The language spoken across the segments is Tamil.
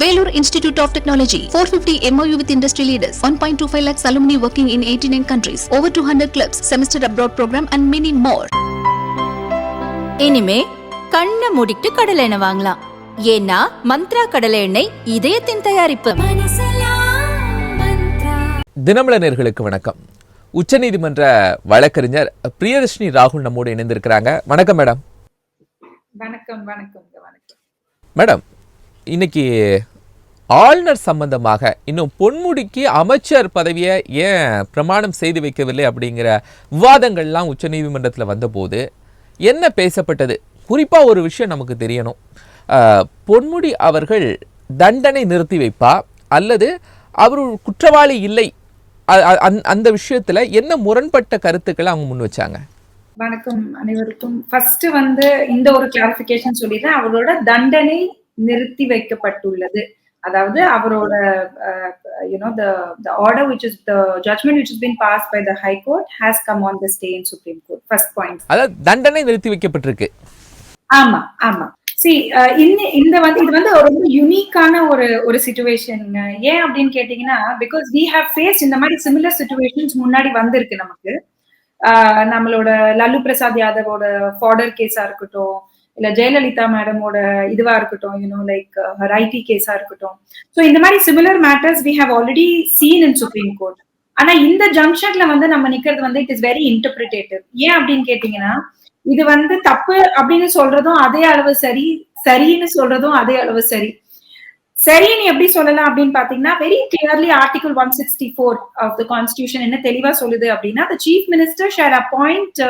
Vellore Institute of Technology, 450 MOU with industry leaders, 1.25 lakhs alumni working in 89 countries, over 200 clubs, semester abroad program and many more. இனிமே கண்ணை மூடிட்டு கடலை எண்ணெய் வாங்கலாம். ஏன்னா மந்த்ரா கடலை எண்ணெய் இதயத்தின் தயாரிப்பு. தினமலனர்களுக்கு வணக்கம். உச்சநீதிமன்ற வழக்கறிஞர் பிரியதர்ஷினி ராகுல் நம்மோடு இணைந்திருக்கிறாங்க. வணக்கம் மேடம். வணக்கம் வணக்கம் வணக்கம். மேடம் இன்னைக்கு ஆளுநர் சம்பந்தமாக இன்னும் பொன்முடிக்கு அமைச்சர் பதவியை ஏன் பிரமாணம் செய்து வைக்கவில்லை அப்படிங்கிற விவாதங்கள்லாம் உச்சநீதிமன்றத்தில் வந்தபோது என்ன பேசப்பட்டது? குறிப்பாக ஒரு விஷயம் நமக்கு தெரியணும். பொன்முடி அவர்கள் தண்டனை நிறுத்தி வைப்பா? அல்லது அவர் குற்றவாளி இல்லை? அந் அந்த- விஷயத்தில் விஷயத்துல என்ன முரண்பட்ட கருத்துக்களை அவங்க முன் வச்சாங்க? வணக்கம் அனைவருக்கும். ஃபர்ஸ்ட் வந்து இந்த ஒரு கிளாரிபிகேஷன் சொல்லிடுறேன். அவரோட தண்டனை நிறுத்தி வைக்கப்பட்டுள்ளது. அதாவது அவரோட you know the the order which is the judgment which is been pass by the high court has come on the stay in supreme court first point அதாவது தண்டனை நிறுத்தி வைக்கப்பட்டிருக்கு. ஆமா ஆமா. சி இந்த வந்து இது வந்து ரொம்ப யுனிக்கான ஒரு ஒரு சுச்சுவேஷன் ஏன் அப்படின்னு கேட்டீங்கன்னா பிகாஸ் வி ஹேவ் ஃபேஸ் இந்த மாதிரி சிமிலர் சுச்சுவேஷன்ஸ் முன்னாடி வந்திருக்கு நமக்கு. நம்மளோட லல்லு பிரசாத் யாதவோட ஃபார்டர் கேஸா இருக்கட்டும் இல்ல ஜெயலலிதா மேடமோட இதுவா இருக்கட்டும் யூனோ லைக் ஐடி கேஸா இருக்கட்டும். ஸோ இந்த மாதிரி similar matters we have already seen in supreme court ஆனா இந்த ஜங்ஷன்ல வந்து நம்ம நிக்கிறது வந்து இட் இஸ் வெரி இன்டர்பிரிட்டேட்டிவ் ஏன் அப்படின்னு கேட்டீங்கன்னா இது வந்து தப்பு அப்படின்னு சொல்றதும் அதே அளவு சரி சரின்னு சொல்றதும் அதே அளவு சரி. சரின்னு எப்படி சொல்லலாம் அப்படின்னு பாத்தீங்கன்னா very clearly article one sixty four of the constitution என்ன தெளிவா சொல்லுது அப்படின்னா the chief minister shall appoint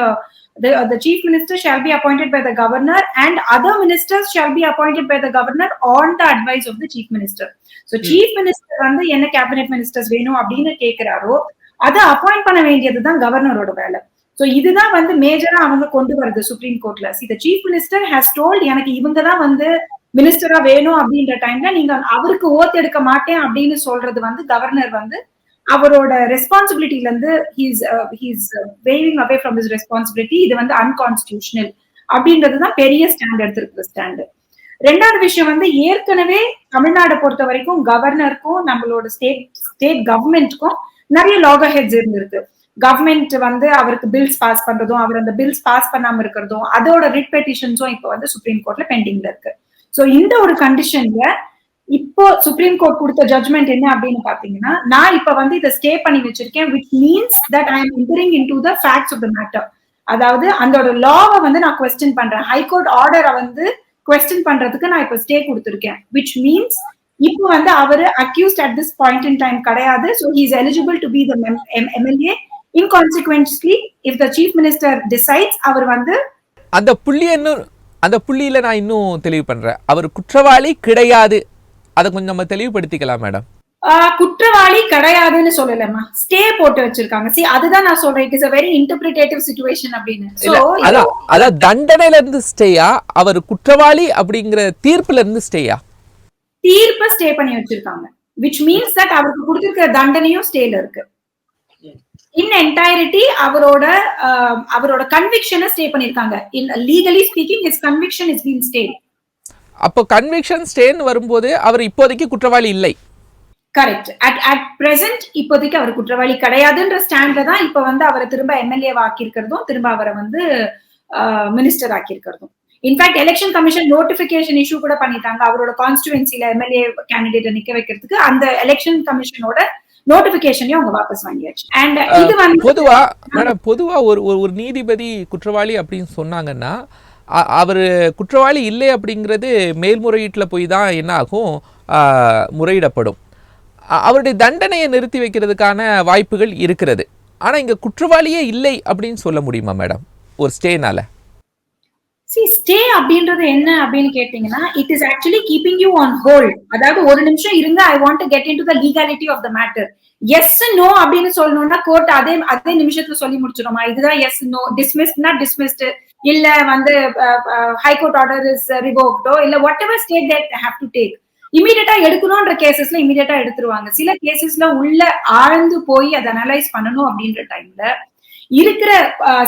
the, the chief minister shall be appointed by the governor and other ministers shall be appointed by the governor on the advice of the chief minister. So chief minister வந்து என்ன கேபினெட் மினிஸ்டர்ஸ் வேணும் அப்படின்னு கேக்குறாரோ அதை அப்பாயிண்ட் பண்ண வேண்டியதுதான் கவர்னரோட வேலை. சோ இதுதான் வந்து மேஜரா அவங்க கொண்டு வருது சுப்ரீம் கோர்ட்ல see the chief minister has told எனக்கு இவங்க தான் வந்து மினிஸ்டரா வேணும் அப்படின்ற டைம்ல நீங்க அவருக்கு ஓத் எடுக்க மாட்டேன் அப்படின்னு சொல்றது வந்து கவர்னர் வந்து அவரோட ரெஸ்பான்சிபிலிட்டில இருந்து he's he's waving away from his responsibility இது வந்து அன்கான்ஸ்டியூஷனல் அப்படின்றதுதான் பெரிய ஸ்டாண்ட் எடுத்திருக்கிற ஸ்டாண்டு ரெண்டாவது விஷயம் வந்து ஏற்கனவே தமிழ்நாடு பொறுத்த வரைக்கும் கவர்னருக்கும் நம்மளோட ஸ்டேட் ஸ்டேட் கவர்மெண்ட்டுக்கும் நிறைய லாக ஹெட்ஸ் இருந்திருக்கு. கவர்மெண்ட் வந்து அவருக்கு பில்ஸ் பாஸ் பண்றதும் அவர் அந்த பில்ஸ் பாஸ் பண்ணாம இருக்கிறதும் அதோட ரிட் பெட்டிஷன்ஸும் இப்போ வந்து சுப்ரீம் கோர்ட்ல பெண்டிங்ல இருக்கு. ஸோ இந்த ஒரு கண்டிஷன்ல இப்போ சுப்ரீம் கோர்ட் கொடுத்த ஜட்மெண்ட் என்ன அப்படின்னு பாத்தீங்கன்னா நான் இப்ப வந்து இதை ஸ்டே பண்ணி வச்சிருக்கேன் which means that I am entering in to the facts of the matter அதாவது அந்தோட லாவை வந்து நான் கொஸ்டின் பண்றேன். ஹைகோர்ட் ஆர்டரை வந்து கொஸ்டின் பண்றதுக்கு நான் இப்ப ஸ்டே கொடுத்துருக்கேன். விச் மீன்ஸ் இப்போ வந்து அவரு accused at this point in time கிடையாது. So he is eligible to be the MLA inconsequently if the chief minister decides அவர் வந்து அந்த புள்ளி இன்னும் அந்த புள்ளியில நான் இன்னும் தெளிவு பண்றேன். அவர் குற்றவாளி கிடையாது. அதை கொஞ்சம் நம்ம தெளிவுபடுத்திக்கலாம் மேடம் குற்றவாளி கிடையாதுன்னு சொல்லலம்மா. ஸ்டே போட்டு வச்சிருக்காங்க. சி அதுதான் நான் சொல்றேன். It is a very interpretative situation அப்படின்னு. அதான் அதான் தண்டனையில இருந்து ஸ்டேயா அவர் குற்றவாளி அப்படிங்கிற தீர்ப்புல இருந்து ஸ்டேயா தீர்ப்பை ஸ்டே பண்ணி வச்சிருக்காங்க. விச் மீன்ஸ் தட் அவருக்கு கொடுத்திருக்கிற தண்டனையும் ஸ்டேல இருக்கு. இன் என்டையரிட்டி அவரோட அவரோட கன்விக்ஷனை ஸ்டே பண்ணிருக்காங்க legally speaking is conviction is been stay அப்போ கன்விக்ஷன் ஸ்டேன்னு வரும்போது அவர் இப்போதைக்கு குற்றவாளி இல்லை. கரெக்ட் அட் அட் பிரசன்ட் இப்போதைக்கு அவர் குற்றவாளி கிடையாதுன்ற ஸ்டாண்ட்ல தான் இப்ப வந்து அவரை திரும்ப எம்எல்ஏ ஆக்கியிருக்கிறதும் திரும்ப அவரை வந்து minister ஆக்கியிருக்கிறதும். In fact election commission notification issue கூட பண்ணிட்டாங்க. அவரோட கான்ஸ்டிடுவன்சில எம்எல்ஏ கேண்டிடேட்டை நிக்க வைக்கிறதுக்கு அந்த எலெக்ஷன் கமிஷனோட நோட்டிபிகேஷனையும் அவங்க வாபஸ் வாங்கியாச்சு. அண்ட் இது வந்து பொதுவா பொதுவா ஒரு ஒரு- ஒரு நீதிபதி குற்றவாளி அப்படின்னு சொன்னாங்கன்னா அவர் குற்றவாளி இல்லை அப்படிங்கிறது மேல்முறையீட்டில் போய் தான் என்ன ஆகும்? முறையிடப்படும். அவருடைய தண்டனையை நிறுத்தி வைக்கிறதுக்கான வாய்ப்புகள் இருக்கிறது. ஆனா இங்க குற்றவாளியே இல்லை அப்படின்னு சொல்ல முடியுமா மேடம்? ஒரு ஸ்டேனால. சி ஸ்டே அப்படின்றது என்ன அப்படின்னு கேட்டீங்கன்னா it is actually keeping you on hold அதாவது ஒரு நிமிஷம் இருங்க I want get into the legality of the matter yes no அப்படின்னு சொல்லணும்னா கோர்ட் அதே அதே நிமிஷத்துல சொல்லி முடிச்சிடுமா இதுதான் எஸ் நோ டிஸ்மிஸ்ட்னா டிஸ்மிஸ்டு இல்ல வந்து ஹைகோர்ட் ஆர்டர் இஸ் ரிவோக்டோ இல்ல whatever state that have to take இமீடியட்டா எடுக்கணும்ன்ற கேசஸ்ல இமீடியட்டா எடுத்துருவாங்க. சில கேசஸ்ல உள்ள ஆழ்ந்து போய் அதை அனலைஸ் பண்ணணும் அப்படின்ற டைம்ல இருக்கிற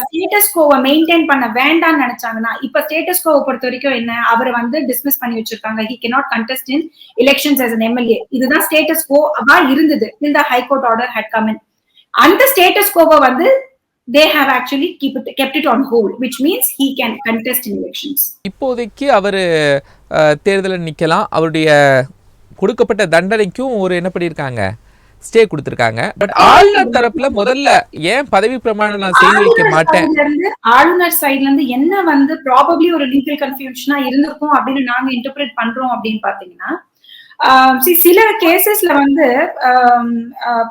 ஸ்டேட்டஸ் கோவை மெயின்டைன் பண்ண வேண்டாம்னு நினைச்சாங்கன்னா இப்ப ஸ்டேட்டஸ் கோவை பொறுத்த வரைக்கும் என்ன அவரை வந்து டிஸ்மிஸ் பண்ணி வச்சிருக்காங்க. He can not contest in elections as an MLA இதுதான் ஸ்டேட்டஸ் கோ அவா இருந்தது. இந்த high court order had order had அந்த ஸ்டேட்டஸ் கோவை வந்து they have actually keep it kept it on hold which means he can contest in elections இப்போதைக்கு அவர் தேர்தலில் நிக்கலாம். அவருடைய கொடுக்கப்பட்ட தண்டனைக்கும் ஒரு என்ன பண்ணியிருக்காங்க? ஸ்டே கொடுத்துருக்காங்க. பட் ஆளுநர் தரப்புல முதல்ல ஏன் பதவி பிரமாணம் நான் செய்து வைக்க மாட்டேன்? ஆளுநர் சைட்ல இருந்து என்ன வந்து ப்ராபப்ளி ஒரு லீகல் கன்ஃபியூஷனா இருந்திருக்கும் அப்படின்னு நாங்க இன்டர்பிரேட் பண்றோம் அப்படின்னு பாத்தீங்கன்னா சில கேசஸ்ல வந்து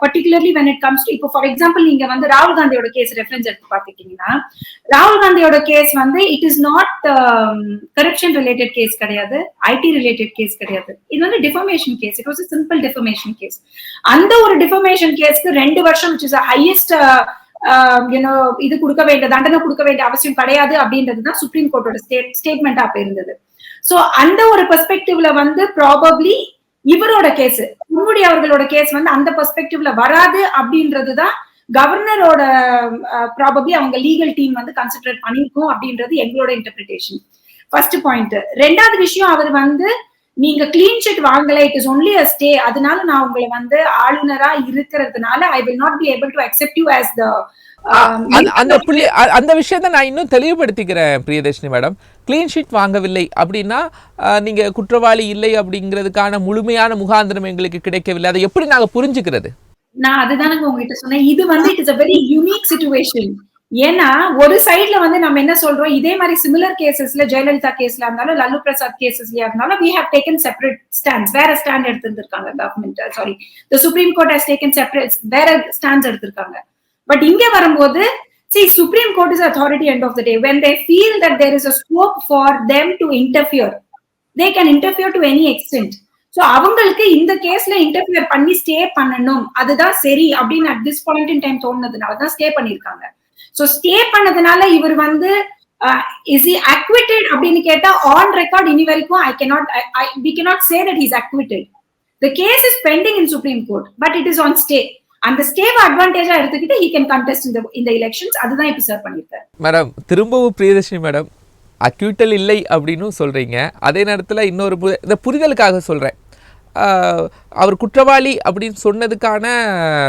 பர்டிகுலர்லி வென் இட் கம்ஸ் இப்போ ஃபார் எக்ஸாம்பிள் நீங்க வந்து ராகுல் காந்தியோட கேஸ் ரெஃபரன்ஸ் எடுத்து பாத்துக்கிட்டீங்கன்னா ராகுல் காந்தியோட கேஸ் வந்து it is not corruption related case கிடையாது ஐடி ரிலேட்டட் கேஸ் கிடையாது. இது வந்து defamation case it was simple defamation case அந்த ஒரு டிஃபர்மேஷன் கேஸ்க்கு ரெண்டு வருஷம் விச் இஸ் ஹையஸ்ட் யூனோ இது கொடுக்க வேண்டிய தண்டனை கொடுக்க வேண்டிய அவசியம் கிடையாது அப்படின்றது தான் சுப்ரீம் கோர்ட்டோட ஸ்டேட் ஸ்டேட்மெண்ட் அப்ப இருந்தது சோ அந்த ஒரு பெர்ஸ்பெக்டிவ்ல வந்து ப்ராபப்ளி இவரோட கேஸ் முன்முடி அவர்களோட கேஸ் வந்து அந்த பெர்ஸ்பெக்டிவ்ல வராது அப்படின்றதுதான் கவர்னரோட ப்ராபப்ளி அவங்க லீகல் டீம் வந்து கன்சிடர் பண்ணிருக்கோம் அப்படின்றது எங்களோட இன்டர்பிரிட்டேஷன் ஃபர்ஸ்ட் பாயிண்ட் ரெண்டாவது விஷயம் அவர் வந்து நீங்க கிளீன் செட் வாங்கல it is only a stay அதனால நான் உங்களை வந்து ஆளுநரா இருக்கிறதுனால I will not be able to accept you as the அந்த- புள்ளி அந்த விஷயத்தை நான் இன்னும் தெளிவுபடுத்திக்கிறேன் பிரியதர்ஷினி மேடம். க்ளீன் ஷீட் வாங்கவில்லை அப்படின்னா நீங்க குற்றவாளி இல்லை அப்படிங்கிறதுக்கான முழுமையான முகாந்திரம் எங்களுக்கு கிடைக்கவில்லை. அதை எப்படி நாங்க புரிஞ்சுக்கிறது? நான் அதுதானங்க உங்ககிட்ட சொன்னேன். இது வந்து it is a very unique situation ஏன்னா ஒரு சைடுல வந்து நம்ம என்ன சொல்றோம்? இதே மாதிரி சிமிலர் கேசஸ்ல ஜெயலலிதா கேஸ்ல இருந்தாலும் லல்லு பிரசாத் கேசஸ்ல இருந்தாலும் we have taken separate stands வேற stand எடுத்திருந்திருக்காங்க government sorry the supreme court has taken separate வேற ஸ்டாண்ட்ஸ் எடுத்திருக்காங்க. பட் இங்க வரும்போது See, Supreme Court is authority end of the day. When they feel that there is a scope for them to interfere, they can interfere to any extent. So அவங்களுக்கு இந்த கேஸ்ல இன்டர்ஃபியர் பண்ணி ஸ்டே பண்ணணும் அதுதான் சரி அப்படின்னு at this point in time தோணுனதுனால தான் ஸ்டே பண்ணியிருக்காங்க ஸோ ஸ்டே பண்ணதுனால இவர் வந்து இஸ் இ அக்விட்டட் அப்படின்னு கேட்டா ஆன் ரெக்கார்ட் இனி வரைக்கும் I cannot we cannot say that is acquitted the case is pending in supreme court but it is on stay அந்த ஸ்டேவ் அட்வான்டேஜா எடுத்துக்கிட்டு ஹி கேன் கண்டெஸ்ட் இந்த இந்த எலெக்ஷன்ஸ் அதுதான் இப்போ சர்வ் பண்ணியிருக்காரு. மேடம் திரும்பவும் பிரியதர்ஷினி மேடம் அக்யூட்டல் இல்லை அப்படின்னு சொல்றீங்க. அதே நேரத்தில் இன்னொரு பு- இந்த புரிதலுக்காக சொல்றேன். ஆஹ், அவர் குற்றவாளி அப்படின்னு சொன்னதுக்கான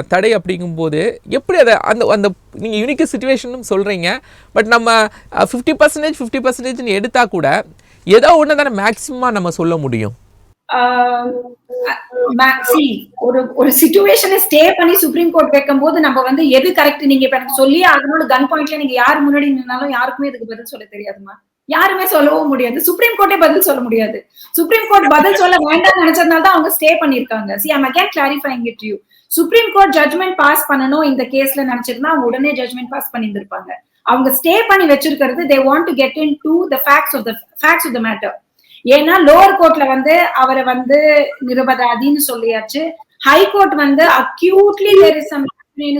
தடை அப்படிங்கும்போது எப்படி அதை அந்த அந்த நீங்கள் யூனிக் சுச்சுவேஷனும் சொல்கிறீங்க பட் நம்ம ஃபிஃப்டி பர்சன்டேஜ் ஃபிஃப்டி பர்சன்டேஜ்னு எடுத்தால் கூட ஏதோ ஒன்று தானே மேக்ஸிமமாக நம்ம சொல்ல முடியும். ஒரு ஒரு சுச்சுவேஷனை ஸ்டே பண்ணி சுப்ரீம் கோர்ட் வைக்கும் போது நம்ம வந்து எது கரெக்ட் நீங்க இப்ப எனக்கு சொல்லி அதனோட கன் பாயிண்ட்ல நீங்க யார் முன்னாடி நின்னாலும் யாருக்குமே இதுக்கு பதில் சொல்ல தெரியாதுமா யாருமே சொல்லவும் முடியாது. சுப்ரீம் கோர்ட்டே பதில் சொல்ல முடியாது. சுப்ரீம் கோர்ட் பதில் சொல்ல வேண்டாம் நினைச்சதுனால தான் அவங்க ஸ்டே பண்ணிருக்காங்க see I'm again clarifying it you supreme court judgement pass பண்ணணும் இந்த கேஸ்ல நினைச்சிருந்தா அவங்க உடனே ஜட்மெண்ட் பாஸ் பண்ணியிருந்திருப்பாங்க. அவங்க ஸ்டே பண்ணி வச்சிருக்கிறது they want to get into the facts of the facts of the matter ஏன்னா லோவர் கோர்ட்ல வந்து அவரை வந்து நிரபராதின்னு சொல்லியாச்சு. ஹை கோர்ட் வந்து அக்யூட்லி தேர் இஸ் சம்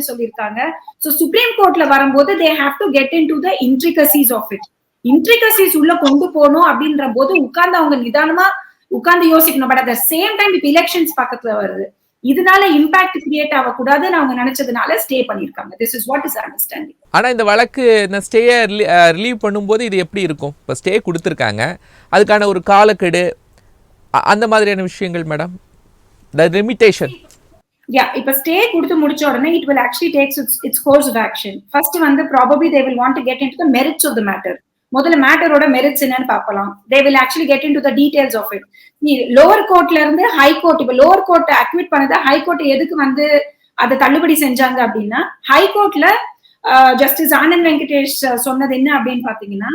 சொல்லியிருக்காங்க. சோ சுப்ரீம் கோர்ட்ல வரும்போது they have to get into the intricacies of it intricacies உள்ள கொண்டு போகணும் அப்படின்ற போது உட்கார்ந்து அவங்க நிதானமா உட்கார்ந்து யோசிக்கணும். பட் அட் சேம் டைம் இப்ப எலெக்ஷன்ஸ் பக்கத்துல வருது இதனால இம்பாக்ட் கிரியேட் ஆகக்கூடாதுன்னு அவங்க நினைச்சதுனால ஸ்டே பண்ணிருக்காங்க this is what is understanding ஆனால் இந்த வழக்கு இந்த ஸ்டேயை ரிலீவ் பண்ணும்போது இது எப்படி இருக்கும்? இப்போ ஸ்டே கொடுத்துருக்காங்க. அதுக்கான ஒரு காலக்கெடு அந்த மாதிரியான விஷயங்கள் மேடம் த லிமிட்டேஷன் யா இப்ப ஸ்டே கொடுத்து முடிச்ச உடனே it will actually takes it's it's course of action first வந்து probably they will want to get into the merits of the matter முதல்ல மேட்டரோட மெரிட்ஸ் என்னன்னு பார்க்கலாம். They will actually get into the details of it lower கோர்ட்ல இருந்து ஹை கோர்ட் இப்போ லோவர் கோர்ட் அக்விட் பண்ணது ஹை கோர்ட் எதுக்கு வந்து அதை தள்ளுபடி செஞ்சாங்க அப்படின்னா ஹை கோர்ட்ல ஜஸ்டிஸ் ஆனந்த் வெங்கடேஷ் சொன்னது என்ன அப்படின்னு பாத்தீங்கன்னா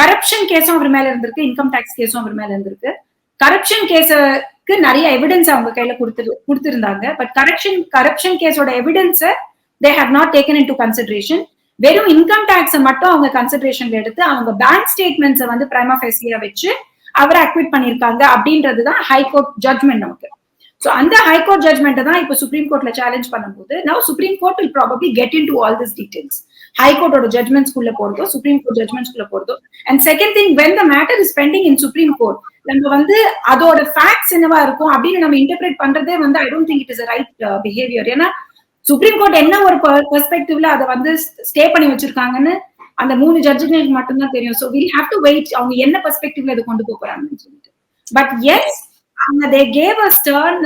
கரப்ஷன் கேஸும் அவர் மேல இருந்திருக்கு இன்கம் டேக்ஸ் கேஸும் அவர் மேல இருந்திருக்கு. கரப்ஷன் கேஸுக்கு நிறைய எவிடன்ஸ் அவங்க கையில கொடுத்து கொடுத்திருந்தாங்க. பட் கரப்ஷன் கரப்ஷன் கேஸோட எவிடன்ஸை they have not taken into consideration வெறும் இன்கம் டேக்ஸை மட்டும் அவங்க கன்சிடரேஷன்ல எடுத்து அவங்க பேங்க் ஸ்டேட்மெண்ட்ஸை வந்து பிரைமா ஃபேசியா வச்சு அவரை அக்விட் பண்ணியிருக்காங்க அப்படின்றது தான் ஹைகோர்ட் ஜட்மெண்ட் நமக்கு. சோ அந்த ஹைகோர்ட் ஜட்மெண்ட் தான் இப்போ சுப்ரீம் கோர்ட்ல சேலஞ்ச் பண்ணும்போது now supreme court will probably get into all this details ஹைகோர்ட்டோட ஜட்மெண்ட்ஸ்குள்ள போறதோ சுப்ரீம் கோர்ட் ஜட்மெண்ட்ஸ்குள்ள போறதோ. And second thing when the matter is pending in supreme court நம்ம வந்து அதோட ஃபேக்ட்ஸ் என்னவா இருக்கும் அப்படின்னு நம்ம இன்டர்பிரேட் பண்றதே வந்து I don't think it is right behaviour ஏன்னா சுப்ரீம் கோர்ட் என்ன ஒரு பெர்ஸ்பெக்டிவ்ல அதை வந்து ஸ்டே பண்ணி வச்சிருக்காங்கன்னு அந்த மூணு ஜட்ஜுகளுக்கு மட்டும்தான் தெரியும். So will have to wait அவங்க என்ன பெர்ஸ்பெக்டிவ்ல இதை கொண்டு போக போறாங்கன்னு சொல்லிட்டு. பட் எஸ் அவங்க they gave a stern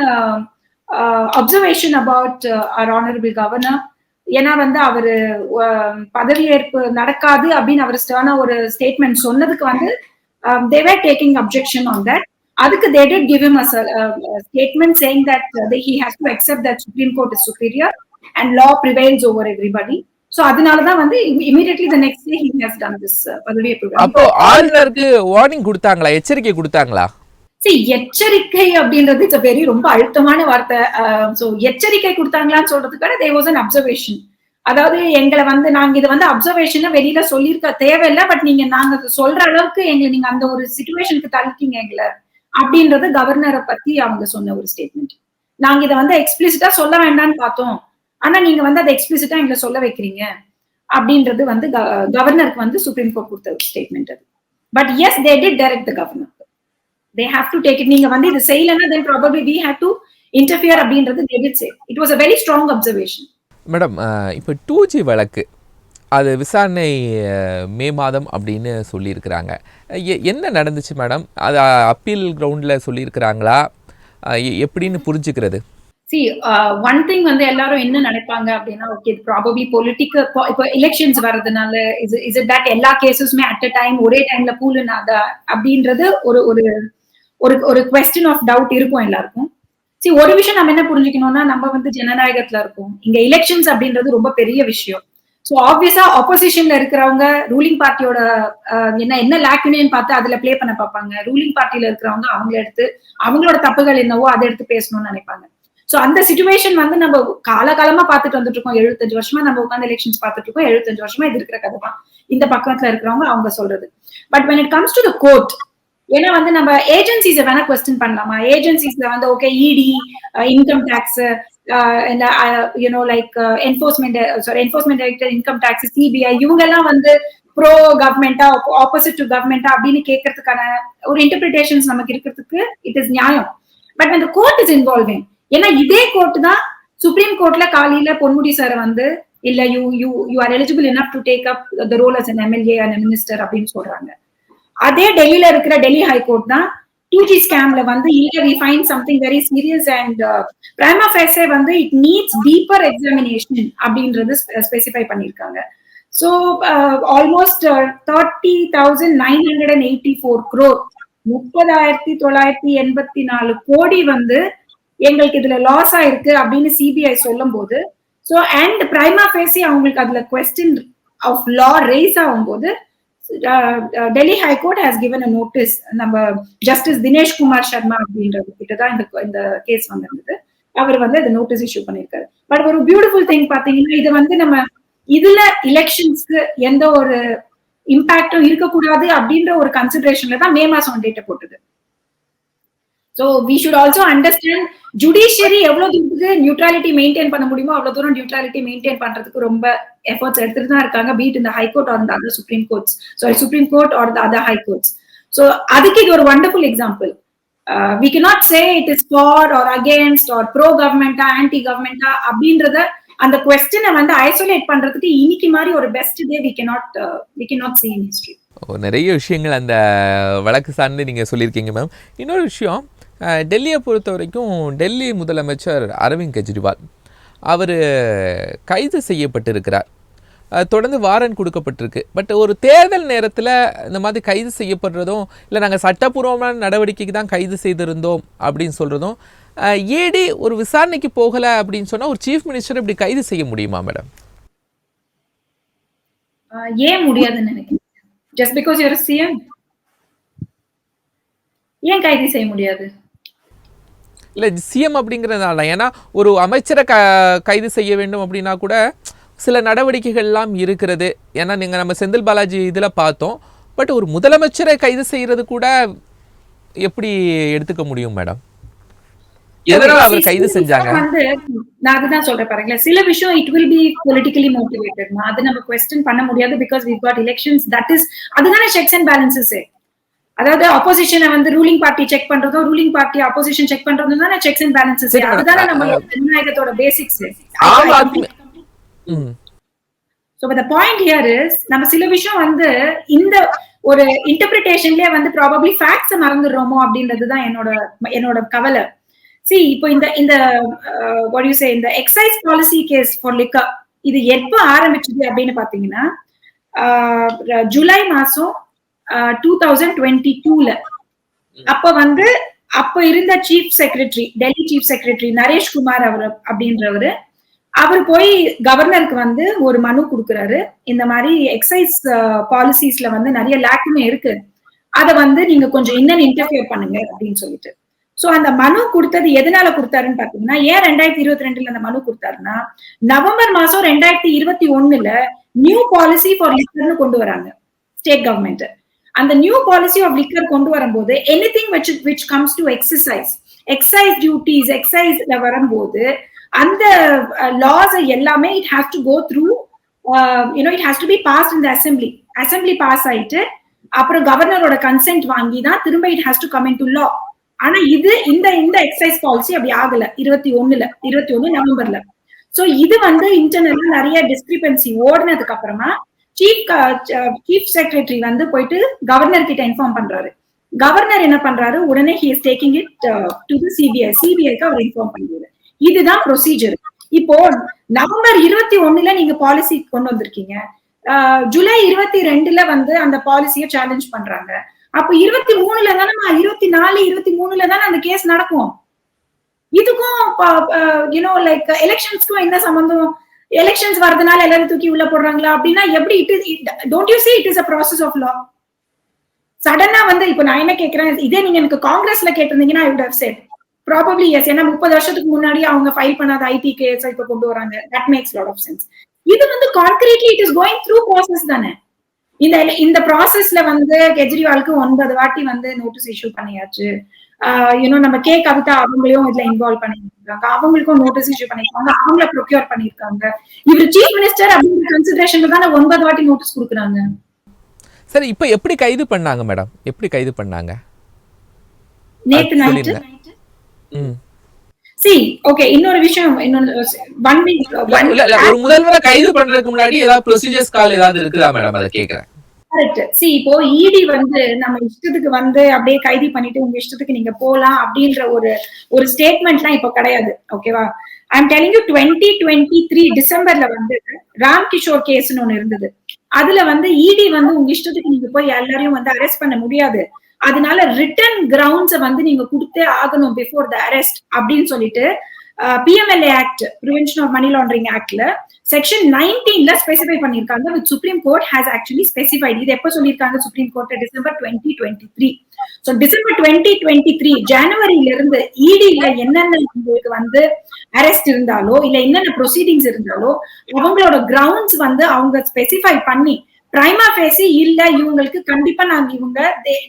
observation about our honourable governor ஏன்னா வந்து அவரு um, பதவியேற்பு நடக்காது அப்படின்னு அவர் ஸ்டர்னா ஒரு ஸ்டேட்மெண்ட் சொன்னதுக்கு வந்து they're taking objection on that அதுக்கு they did give him a statement saying that he has to accept that supreme court is superior and law prevails over everybody. So அதனால தான் வந்து immediately the next day he has done this uh, பதவியேற்பு அப்போ ஆளுநருக்கு வார்னிங் கொடுத்தாங்களா? எச்சரிக்கை கொடுத்தாங்களா? See, எச்சரிக்கை அப்படின்றது இட்ஸ் பெரிய ரொம்ப அழுத்தமான வார்த்தை. சோ எச்சரிக்கை கொடுத்தாங்களான்னு சொல்றதுக்காக தே வாஸ் அன் அப்சர்வேஷன் அதாவது எங்களை வந்து நாங்க இதை வந்து அப்சர்வேஷன் வெளியில சொல்லியிருக்க தேவையில்லை பட் நீங்க நாங்க சொல்ற அளவுக்கு எங்களை நீங்க அந்த ஒரு சுச்சுவேஷனுக்கு தள்ளிட்டீங்க எங்களை. அப்படின்றது கவர்னரை பத்தி அவங்க சொன்ன ஒரு ஸ்டேட்மெண்ட் நாங்க இதை வந்து எக்ஸ்பிளிசிட்டா சொல்ல வேண்டாம்னு பார்த்தோம். ஆனா நீங்க வந்து அதை எக்ஸ்பிளிசிட்டா எங்களை சொல்ல வைக்கிறீங்க அப்படின்றது வந்து கவர்னருக்கு வந்து சுப்ரீம் கோர்ட் கொடுத்த ஸ்டேட்மெண்ட் அது. But yes they did direct the governor they have to take it நீங்க வந்து இது செய்யலன்னா then probably we have to interfere அப்படின்றது they did say it was a very strong observation madam இப்போ டூ ஜி வழக்கு அது விசாரணை மே மாதம் அப்படின்னு சொல்லியிருக்கிறாங்க. எ- என்ன நடந்துச்சு மேடம் அது அப்பீல் கிரவுண்டில் சொல்லியிருக்கிறாங்களா? எப்படின்னு புரிஞ்சுக்கிறது. சி ஒன் திங் வந்து எல்லாரும் என்ன நினைப்பாங்க அப்படின்னா ஓகே ப்ராபப்ளி பொலிட்டிக்கல் இப்போ எலெக்ஷன்ஸ் வர்றதுனால இஸ் இஸ் இட் தட் எல்லா கேசஸுமே அட் அ டைம் ஒரே டைம்ல பூலுனாதா அப்படின்றது ஒரு ஒரு ஒரு ஒரு கொஸ்டின் ஆஃப் டவுட் இருக்கும் எல்லாருக்கும். சி ஒரு விஷயம் நம்ம என்ன புரிஞ்சுக்கணும்னா நம்ம வந்து ஜனநாயகத்துல இருக்கோம். இங்க எலெக்ஷன்ஸ் அப்படின்றது ரொம்ப பெரிய விஷயம். ஸோ ஆப்வியஸா ஆப்போசிஷன்ல இருக்கிறவங்க ரூலிங் பார்ட்டியோட uh, என்ன என்ன லேக்குனேன்னு பார்த்து அதுல பிளே பண்ண பார்ப்பாங்க. ரூலிங் பார்ட்டியில இருக்கிறவங்க அவங்கள எடுத்து அவங்களோட தப்புகள் என்னவோ அதை எடுத்து பேசணும்னு நினைப்பாங்க. சோ அந்த சுச்சுவேஷன் வந்து நம்ம காலகாலமா பாத்துட்டு வந்துட்டு இருக்கோம். எழுபத்தஞ்சு வருஷமா நம்ம உட்காந்து எலெக்ஷன்ஸ் பாத்துட்டு இருக்கோம். எழுபத்தஞ்சு வருஷமா இது இருக்கிற கதை தான். இந்த பக்கத்துல இருக்கிறவங்க அவங்க சொல்றது. But when it comes to the court ஏன்னா வந்து நம்ம ஏஜென்சிஸ வேணா கொஸ்டின் பண்ணலாமா? ஏஜென்சிஸ்ல வந்து okay ED income tax you know like enforcement sorry enforcement director income tax CBI இவங்க எல்லாம் வந்து ப்ரோ கவர்மெண்டா ஆப்போசிட் டு கவர்மெண்டா அப்படின்னு கேட்கறதுக்கான ஒரு இன்டர்பிரிட்டேஷன்ஸ் நமக்கு இருக்கிறதுக்கு இட் இஸ் நியாயம். பட் அந்த கோர்ட் இஸ் இன்வால்விங் ஏன்னா இதே கோர்ட் தான் சுப்ரீம் கோர்ட்ல காலையில பொன்முடி சார் வந்து இல்ல you you you are eligible enough to take up the role as an MLA and minister அப்படின்னு சொல்றாங்க. அதே டெல்லியில இருக்கிற டெல்லி ஹைகோர்ட் தான் டூ ஜி ஸ்கேம்ல வந்து இல்ல we find something very serious and prima facie வந்து இட் நீட்ஸ் டீப்பர் எக்ஸாமினேஷன் அப்படின்றது ஸ்பெசிஃபை பண்ணியிருக்காங்க. So almost thirty thousand nine hundred and eighty four crore முப்பதாயிரத்தி தொள்ளாயிரத்தி எண்பத்தி நாலு கோடி வந்து எங்களுக்கு இதுல லாஸ் ஆயிருக்கு அப்படின்னு சிபிஐ சொல்லும் போது ஸோ அண்ட் பிரைமா பேசி அவங்களுக்கு அதுல கொஸ்டின் ஆஃப் லா ரேஸ் ஆகும்போது Delhi high court has given a notice நம்ம ஜஸ்டிஸ் தினேஷ் குமார் சர்மா அப்படின்றது கிட்ட தான் இந்த இந்த கேஸ் வந்திருந்தது. அவர் வந்து அந்த நோட்டீஸ் இஷ்யூ பண்ணிருக்காரு பட் ஒரு பியூட்டிஃபுல் திங் பாத்தீங்கன்னா இது வந்து நம்ம இதுல எலெக்ஷன்ஸ்க்கு எந்த ஒரு இம்பாக்டும் இருக்கக்கூடாது அப்படின்ற ஒரு கன்சிடரேஷன்ல தான் மே மாசம் டேட்டை போட்டது. So we should also understand judiciary எவ்வளவு தூரத்துக்கு நியூட்ராலிட்டி மெயின்டைன் பண்ண முடியுமோ அவ்வளவு தூரம் நியூட்ராலிட்டி மெயின்டைன் பண்றதுக்கு ரொம்ப எஃபர்ட்ஸ் எடுத்துட்டு தான் இருக்காங்க. பீட் இந்த high court are other supreme courts sorry supreme court are the other high courts so அதுக்கு இது ஒரு wonderful example we cannot say it is for or against or pro கவர்மெண்டா anti கவர்மெண்டா அப்படின்றத அந்த கொஸ்டினை வந்து ஐசோலேட் பண்றதுக்கு இன்னைக்கு மாதிரி ஒரு best day we not we not see in history நிறைய விஷயங்கள் அந்த வழக்கு சார்ந்து நீங்கள் சொல்லியிருக்கீங்க மேம் இன்னொரு விஷயம் டெல்லியை பொறுத்த வரைக்கும் டெல்லி முதலமைச்சர் அரவிந்த் கெஜ்ரிவால் அவர் கைது செய்யப்பட்டிருக்கிறார். தொடர்ந்து வாரண்ட் கொடுக்கப்பட்டிருக்கு. பட் ஒரு தேர்தல் நேரத்தில் இந்த மாதிரி கைது செய்யப்படுறதும் இல்லை நாங்கள் சட்டப்பூர்வமான நடவடிக்கைக்கு தான் கைது செய்திருந்தோம் அப்படின்னு சொல்கிறதும் ஏடி ஒரு விசாரணைக்கு போகலை அப்படின்னு சொன்னால் ஒரு சீஃப் மினிஸ்டர் இப்படி கைது செய்ய முடியுமா மேடம் ஏன் முடியாதுன்னு நினைக்கிறேன் ஜஸ்ட் பிகாஸ் யூர் சிஎம் ஏன் கைது செய்ய முடியாது? இல்லை சிஎம் அப்படிங்கிறதுனால ஏன்னா ஒரு அமைச்சரை க கைது செய்ய வேண்டும் அப்படின்னா கூட சில நடவடிக்கைகள்லாம் இருக்கிறது. ஏன்னா நீங்கள் நம்ம செந்தில் பாலாஜி இதில் பார்த்தோம். பட் ஒரு முதலமைச்சரை கைது செய்கிறது கூட எப்படி எடுத்துக்க முடியும் மேடம்? எதனால் அவர் கைது செஞ்சாங்க? நான் அதுதான் சொல்றேன் பாருங்களேன். சில விஷயம் it will be politically motivated அது நம்ம கொஸ்டின் பண்ண முடியாது because we got elections that is அதுதானே செக்ஸ் அண்ட் பேலன்சஸ் அதாவது ஆப்போசிஷனை வந்து ரூலிங் பார்ட்டி செக் பண்றதும் ரூலிங் பார்ட்டி ஆப்போசிஷன் செக் பண்றதும் தானே செக்ஸ் அண்ட் பேலன்சஸ். அதுதானே நம்ம ஜனநாயகத்தோட basics so the point here is நம்ம சில விஷயம் வந்து இந்த ஒரு இன்டர்பிரிட்டேஷன்லயே வந்து ப்ராபப்ளி ஃபேக்ட்ஸ் மறந்துடுறோமோ அப்படின்றது தான் என்னோட என்னோட கவலை. சி இப்போ இந்த இந்த வாட் யூ சே இந்த excise policy case for liquor இது எப்போ ஆரம்பிச்சது அப்படின்னு பாத்தீங்கன்னா ஜூலை மாசம் டூ தௌசண்ட் டுவெண்ட்டி டூல அப்ப வந்து அப்ப இருந்த chief secretary Delhi chief secretary Naresh Kumar அவர் அப்படின்றவரு அவர் போய் கவர்னருக்கு வந்து ஒரு மனு கொடுக்குறாரு. இந்த மாதிரி எக்ஸைஸ் பாலிசிஸ்ல வந்து நிறைய லேக்குமே இருக்கு. அதை வந்து நீங்க கொஞ்சம் இன்னும் இன்டர்ஃபியர் பண்ணுங்க அப்படின்னு சொல்லிட்டு. சோ அந்த மனு கொடுத்தது எதனால கொடுத்தாருன்னு பாத்தீங்கன்னா ஏன் ரெண்டாயிரத்தி இருபத்தி ரெண்டுல அந்த மனு கொடுத்தாருன்னா நவம்பர் மாசம் ரெண்டாயிரத்தி இருபத்தி ஒண்ணுல நியூ பாலிசி ஃபார் லிக்கர்னு கொண்டு வராங்க ஸ்டேட் கவர்மெண்ட் அந்த நியூ பாலிசி ஆஃப் லிக்கர் கொண்டு வரும்போது anything which which comes to excise excise duties எக்ஸைஸ்ல வரும்போது அந்த uh, லாஸ் எல்லாமே it has to go through you know it has to be pass இந்த அசம்பிளி அசம்பிளி பாஸ் ஆயிட்டு அப்புறம் கவர்னரோட கன்சென்ட் வாங்கி தான் திரும்ப it has to come to law ஆனா இது இந்த இந்த எக்ஸைஸ் பாலிசி அப்படி ஆகல. இருபத்தி ஒண்ணுல இருபத்தி ஒண்ணு நவம்பர்ல. சோ இது வந்து இன்டர்னலா நிறைய டிஸ்கிரிபென்சி ஓடினதுக்கு அப்புறமா சீஃப் சீஃப் செக்ரட்டரி வந்து போயிட்டு கவர்னர் கிட்ட இன்ஃபார்ம் பண்றாரு. கவர்னர் என்ன பண்றாரு? உடனே he is taking it to the CBI சிபிஐக்கு அவர் இன்ஃபார்ம் பண்றாரு இதுதான் ப்ரொசீஜர் இப்போ நவம்பர் இருபத்தி ஒண்ணுல நீங்க பாலிசி கொண்டு வந்திருக்கீங்க. ஆஹ் ஜூலை இருபத்தி ரெண்டுல வந்து அந்த பாலிசியை சேலஞ்ச் பண்றாங்க. அப்ப இருபத்தி மூணுல தானே இருபத்தி நாலு இருபத்தி மூணுல தானே அந்த கேஸ் நடக்கும்? இதுக்கும் யூனோ லைக் எலெக்ஷன்ஸ்க்கும் என்ன சம்பந்தம்? எலெக்ஷன்ஸ் வரதுனால எல்லாரும் தூக்கி உள்ள போடுறாங்களா? அப்படின்னா எப்படி it is don't you see it is a process of law சடனா வந்து இப்போ நான் என்ன கேக்குறேன் இதே நீங்க எனக்கு காங்கிரஸ்ல கேட்டிருந்தீங்கன்னா I would have said probably yes ஏன்னா முப்பது வருஷத்துக்கு முன்னாடி அவங்க ஃபைல் பண்ணாத ஐடி கேஸ் இப்ப கொண்டு வராங்க. That makes lot of sense இது வந்து concretely it is going through process தானே. இந்த இந்த ப்ராசஸ்ல வந்து கெஜ்ரிவாலுக்கு ஒன்பது வாட்டி வந்து நோட்டீஸ் இஷ்யூ பண்ணியாச்சு. யூனோ நம்ம கே கவிதா அவங்களையும் இதுல இன்வால்வ் பண்ணிருக்காங்க. அவங்களுக்கும் நோட்டீஸ் இஷ்யூ பண்ணிருக்காங்க. அவங்கள ப்ரொக்யூர் பண்ணிருக்காங்க. இவர் சீஃப் மினிஸ்டர் அப்படிங்கிற கன்சிடரேஷன்ல தானே ஒன்பது வாட்டி நோட்டீஸ் கொடுக்குறாங்க. சரி இப்போ எப்படி கைது பண்ணாங்க மேடம் எப்படி கைது பண்ணாங்க? நேத்து நைட்டு சி ஓகே இன்னொரு விஷயம் இன்னொரு ஒன் வீக் ஒரு முதல்வரை கைது பண்றதுக்கு முன்னாடி ஏதாவது ப்ரொசீஜர்ஸ் கால் ஏதாவது இருக்குதா மேடம் அதை கேக்குறேன். கரெக்ட் சி இப்போ இடி வந்து நம்ம இஷ்டத்துக்கு வந்து அப்படியே கைது பண்ணிட்டு உங்க இஷ்டத்துக்கு நீங்க போலாம் அப்படின்ற ஒரு ஒரு ஸ்டேட்மெண்ட்லாம் இப்போ கிடையாது. ஓகேவா I'm telling you twenty twenty three டிசம்பர்ல வந்து ராம் கிஷோர் கேஸ்னு ஒண்ணு இருந்தது. அதுல வந்து இடி வந்து உங்க இஷ்டத்துக்கு நீங்க போய் எல்லாரையும் வந்து அரெஸ்ட் பண்ண முடியாது. அதனால ரிட்டர்ன் கிரவுண்ட்ஸ வந்து நீங்க கொடுத்தே ஆகணும் பிஃபோர் த அரெஸ்ட் அப்படின்னு சொல்லிட்டு PMLA act prevention of money laundering ஆக்ட்ல section நைன்டீன்ல ஸ்பெசிஃபை பண்ணிருக்காங்க with supreme court has actually specified இது எப்போ சொல்லியிருக்காங்க supreme court December twenty twenty three so December twenty twenty three ஜனவரியில இருந்து இடியில என்னென்ன உங்களுக்கு வந்து அரெஸ்ட் இருந்தாலோ இல்ல என்னென்ன ப்ரொசீடிங்ஸ் இருந்தாலோ அவங்களோட கிரவுண்ட்ஸ் வந்து அவங்க ஸ்பெசிஃபை பண்ணி பிரைமா பேசி இல்ல இவங்களுக்கு கண்டிப்பா நாங்க இவங்க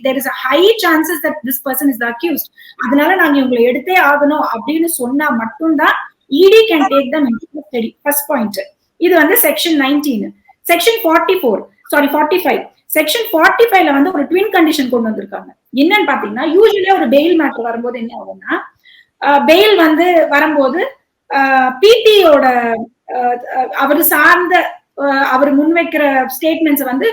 there is high chances that this person is accused அதனால நாங்க இவங்களை எடுத்தே ஆகணும் அப்படின்னு சொன்னா மட்டும்தான் ED can take them study first point இது வந்து section nineteen section forty four sorry forty five section forty ஃபைவ்ல வந்து ஒரு ட்வின் கண்டிஷன் கொண்டு வந்திருக்காங்க. என்னன்னு பாத்தீங்கன்னா யூஸ்வலியா ஒரு பெயில் மேட்டர் வரும்போது என்ன ஆகும்னா பெயில் வந்து வரும்போது பிடியோட அவர் சார்ந்த அவர் முன்வைக்கிற ஸ்டேட்மெண்ட்ஸ் வந்து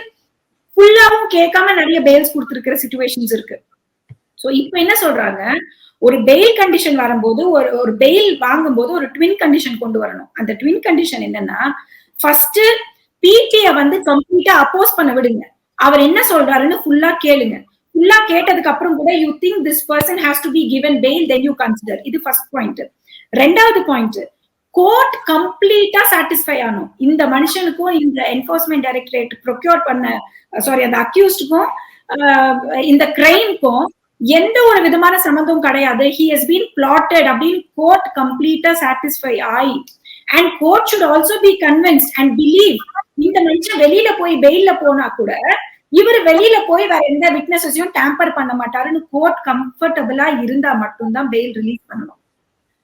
ஃபுல்லாவும் கேட்காம நிறைய பெயில்ஸ் கொடுத்துருக்கிற சுச்சுவேஷன்ஸ் இருக்கு. ஸோ இப்போ என்ன சொல்றாங்க? ஒரு பெயில் கண்டிஷன் வரும்போது ஒரு ஒரு பெயில் வாங்கும்போது ஒரு ட்வின் கண்டிஷன் கொண்டு வரணும். அந்த ட்வின் கண்டிஷன் என்னன்னா ஃபர்ஸ்ட் பிடிஐ வந்து கம்ப்ளீட்டா அப்போஸ் பண்ண விடுங்க. அவர் என்ன சொல்றாருன்னு ஃபுல்லா கேளுங்க. ஃபுல்லா கேட்டதுக்கு அப்புறம் கூட you think this person has to be given bail then you consider இது ஃபர்ஸ்ட் பாயிண்ட் ரெண்டாவது பாயிண்ட் கோர்ட் கம்ப்ளீட்டா சாட்டிஸ்ஃபை ஆகணும். இந்த மனுஷனுக்கும் இந்த என்போர்ஸ்மெண்ட் டைரக்டரேட் ப்ரொக்யூர் பண்ண சாரி அந்த அக்யூஸ்டுக்கும் இந்த கிரைம்க்கும் எந்த ஒரு விதமான சம்மந்தம் கிடையாது. ஹி ஹஸ் பீன் பிளாட்டட் அப்படின்னு கோர்ட் கம்ப்ளீட்டா சாட்டிஸ்ஃபை ஆகி and court should also be convinced and believe இந்த மனுஷன் வெளியில போய் பெயில்ல போனா கூட இவர் வெளியில போய் வேற எந்த விட்னஸையும் டேம்பர் பண்ண மாட்டாருன்னு கோர்ட் கம்ஃபர்டபுளா இருந்தா மட்டும்தான் பெயில் ரிலீஸ் பண்ணணும்.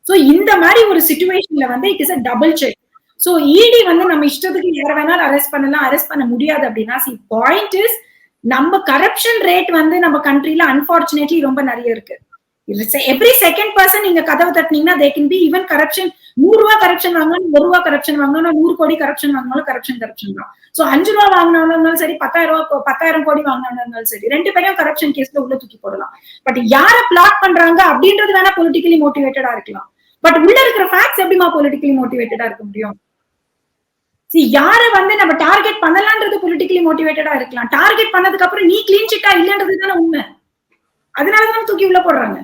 சோ இந்த மாதிரி ஒரு சுச்சுவேஷன்ல வந்து it is a double check so ED வந்து நம்ம இஷ்டத்துக்கு யார வேணாலும் அரெஸ்ட் பண்ணலாம். அரெஸ்ட் பண்ண முடியாது அப்படின்னா சி பாயிண்ட் இஸ் நம்ம கரப்ஷன் ரேட் வந்து நம்ம கண்ட்ரில அன்பார்ச்சுனேட்லி ரொம்ப நிறைய இருக்கு. எவ்ரி செகண்ட் பர்சன் நீங்க கதவை தட்டினீங்கன்னா they can be even corruption நூறு ரூபா கரப்ஷன் வாங்கணும் ஒரு ரூபா கரப்ஷன் வாங்கணும் நூறு கோடி கரப்ஷன் வாங்கினாலும் கரப்ஷன் கரப்ஷன் தான். சோ அஞ்சு ரூபா வாங்கினாலும் சரி பத்தாயிரம் ரூபா பத்தாயிரம் கோடி வாங்கினாலும் சரி ரெண்டு பேரும் கரப்ஷன் கேஸ்ல உள்ள தூக்கி போடலாம். பட் யார பிளாட் பண்றாங்க அப்படின்றது வேணா பொலிட்டிக்கலி மோட்டிவேட்டடா இருக்கலாம். பட் உள்ள இருக்கிற ஃபேக்ட்ஸ் எப்படிமா பொலிட்டிக்கலி மோட்டிவேட்டடா இருக்க முடியும்? See, யார வந்து நம்ம டார்கெட் பண்ணலான்றது பொலிட்டிக்கலி மோட்டிவேட்டடா இருக்கலாம். டார்கெட் பண்ணதுக்கு அப்புறம் நீ கிளீன் சிட்டா இல்லன்றது தானே உண்மை. அதனாலதான் தூக்கி உள்ள போடுறாங்க.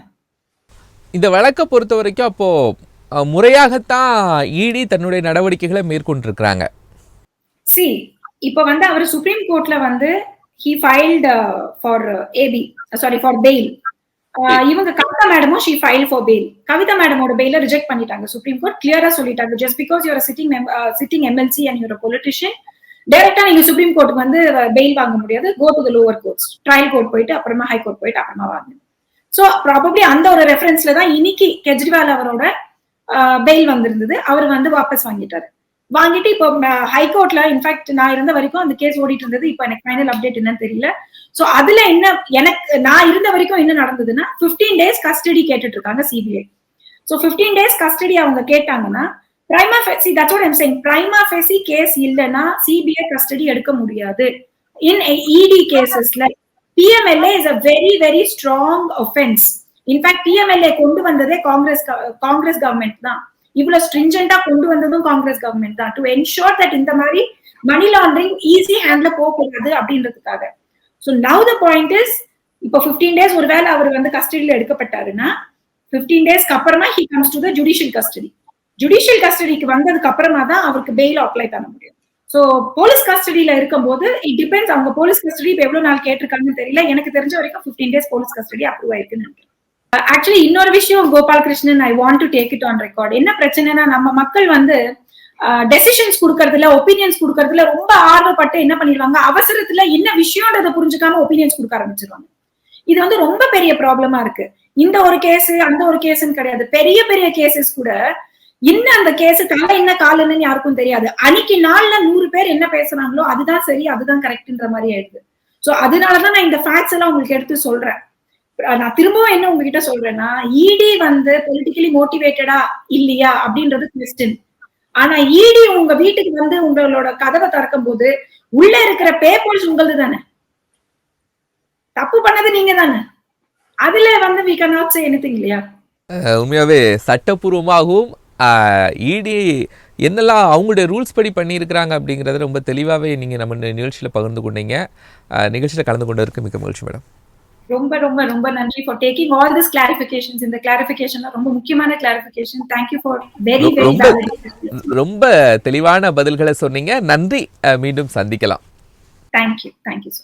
இந்த வழக்கை பொறுத்த வரைக்கும் அப்போ முறையாகத்தான் இடி தன்னுடைய நடவடிக்கைகளை மேற்கொண்டிருக்கிறாங்க. சி இப்ப வந்து அவர் சுப்ரீம் கோர்ட்ல வந்து he filed for AB sorry for bail இவங்க Kavitha மேடமும் she file for bail Kavitha மேடமோட பெயில ரிஜெக்ட் பண்ணிட்டாங்க சுப்ரீம் கோர்ட் கிளியரா சொல்லிட்டாங்க. Just because your sitting sitting MLC and your politician டைரக்டா நீங்க சுப்ரீம் கோர்ட்டுக்கு வந்து பெயில் வாங்க முடியாது. Go to the lower courts trial court போயிட்டு அப்புறமா ஹை கோர்ட் போயிட்டு அப்புறமா வாங்க. சோ ப்ராபப்ளி அந்த ஒரு ரெஃபரன்ஸ்ல தான் இன்னைக்கு கெஜ்ரிவால் அவரோட பெயில் வந்திருந்தது. அவர் வந்து வாபஸ் வாங்கிட்டாரு. வாங்கிட்டு இப்போ ஹைகோர்ட்ல இன்ஃபேக்ட் நான் இருந்த வரைக்கும் அந்த கேஸ் ஓடிட்டு இருந்தது. இப்போ எனக்கு ஃபைனல் அப்டேட் என்னன்னு தெரியல. சோ அதுல என்ன எனக்கு நான் இருந்த வரைக்கும் என்ன நடந்ததுன்னா 15 டேஸ் கஸ்டடி கேட்டுட்டு இருக்காங்க CBI so fifteen days custody அவங்க கேட்டாங்கன்னா prima facie that's what I'm saying prima facie case இல்லைன்னா சிபிஐ கஸ்டடி எடுக்க முடியாது. In ED கேசஸ்ல PMLA is a very very strong offence in fact PMLA கொண்டு வந்ததே காங்கிரஸ் காங்கிரஸ் கவர்மெண்ட் தான். இவ்வளவு ஸ்ட்ரிஞ்சென்டா கொண்டு வந்ததும் காங்கிரஸ் கவர்மெண்ட் தான். டு என்ஷோர் தட் இந்த மாதிரி மணி லாண்டரிங் ஈஸி ஹேண்ட்ல போகக்கூடாது அப்படின்றதுக்காக. So now the point is இப்போ ஃபிஃப்டீன் டேஸ் ஒருவேளை அவர் வந்து கஸ்டடியில எடுக்கப்பட்டாருன்னா ஃபிஃப்டீன் டேஸ்க்கு அப்புறமா he comes to the judicial custody judicial கஸ்டடிக்கு வந்ததுக்கு அப்புறமா தான் அவருக்கு பெயில் அப்ளை பண்ண முடியும். ஸோ போலீஸ் கஸ்டடியில இருக்கும்போது இட் டிபெண்ட்ஸ் அவங்க போலீஸ் கஸ்டடி இப்போ எவ்வளவு நாள் கேட்டிருக்காங்கன்னு தெரியல. எனக்கு தெரிஞ்ச வரைக்கும் fifteen days police custody approve ஆயிருக்குன்னு நினைக்கிறேன். Uh, ஆக்சுவலி இன்னொரு விஷயம் Gopalakrishnan I want to take it on record என்ன பிரச்சனைனா நம்ம மக்கள் வந்து uh, டெசிஷன்ஸ் கொடுக்கறதுல ஒப்பீனியன்ஸ் கொடுக்கறதுல ரொம்ப ஆர்வப்பட்டு என்ன பண்ணிடுவாங்க? அவசரத்துல என்ன விஷயம்ன்றதை புரிஞ்சுக்காம ஒப்பீனியன்ஸ் கொடுக்க ஆரம்பிச்சிருவாங்க. இது வந்து ரொம்ப பெரிய ப்ராப்ளமா இருக்கு. இந்த ஒரு கேஸ் அந்த ஒரு கேஸ்ன்னு கிடையாது. பெரிய பெரிய கேசஸ் கூட இன்னும் அந்த கேஸ் தலை என்ன காலன்னு யாருக்கும் தெரியாது. அன்னைக்கு நாள்ல நூறு பேர் என்ன பேசுறாங்களோ அதுதான் சரி அதுதான் கரெக்ட்ன்ற மாதிரி ஆயிடுது. சோ அதனாலதான் நான் இந்த ஃபேக்ட்ஸ் எல்லாம் உங்களுக்கு எடுத்து சொல்றேன். நான் திரும்பவும் என்ன உங்ககிட்ட சொல்றேன்னா இடி வந்து பொலிட்டிக்கலி மோட்டிவேட்டடா இல்லையா அப்படின்றது கொஸ்டின் ஆனா இடி உங்க வீட்டுக்கு வந்து உங்களோட கதவை திறக்கும் போது உள்ள இருக்கிற பேப்பர்ஸ் உங்களது தானே தப்பு பண்ணது நீங்க தானே அதுல வந்து we can not say anything இல்லையா உண்மையாவே சட்டப்பூர்வமாகவும் இடி என்னெல்லாம் அவங்களுடைய ரூல்ஸ் படி பண்ணியிருக்கிறாங்க அப்படிங்கிறத ரொம்ப தெளிவாகவே நீங்கள் நம்ம நிகழ்ச்சியில் பகிர்ந்து கொண்டீங்க. நிகழ்ச்சியில் கலந்து கொண்டதற்கு மிக்க மகிழ்ச்சி மேடம். ரொம்ப ரொம்ப ரொம்ப நன்றி for taking all this clarifications இந்த கிளாரிபிகேஷன் ரொம்ப முக்கியமான clarification thank you for very very ரொம்ப தெளிவான பதில்களை சொன்னீங்க. நன்றி. மீண்டும் சந்திக்கலாம். Thank you thank you so